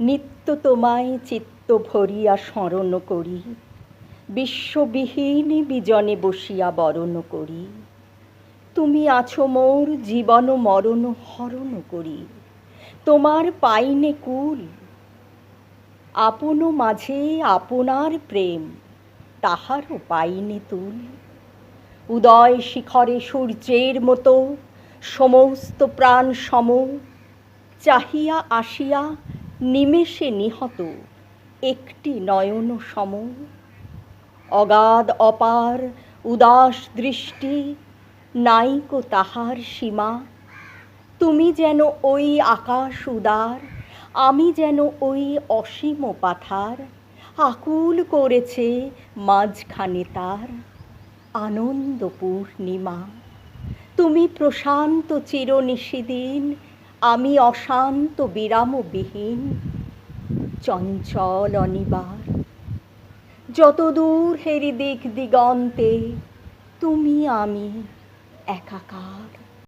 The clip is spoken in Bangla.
নিত্য তোমায় চিত্ত ভরিয়া স্মরণ করি। বিশ্ববিহীন বিজনে বসিয়া বরণ করি। তুমি আছো মোর জীবন মরণ হরণ করি। তোমার পাইনে কুল। আপন মাঝে আপনার প্রেম, তাহারও পাইনে তুল। উদয় শিখরে সূর্যের মতো সমস্ত প্রাণ সম চাহিয়া আসিয়া নিমেষে নিহত একটি নয়ন সম। অগাধ অপার উদাস দৃষ্টি, নাইকো তাহার সীমা। তুমি যেন ওই আকাশ উদার, আমি যেন ওই অসীম পাথার। আকুল করেছে মাঝখানে তার আনন্দ পূর্ণিমা। তুমি প্রশান্ত চির নিশিদিন আমি অশান্ত বিরামবিহীন চঞ্চল অনিবার। যতদূর হেরি দিক দিগন্তে তুমি আমি একাকার।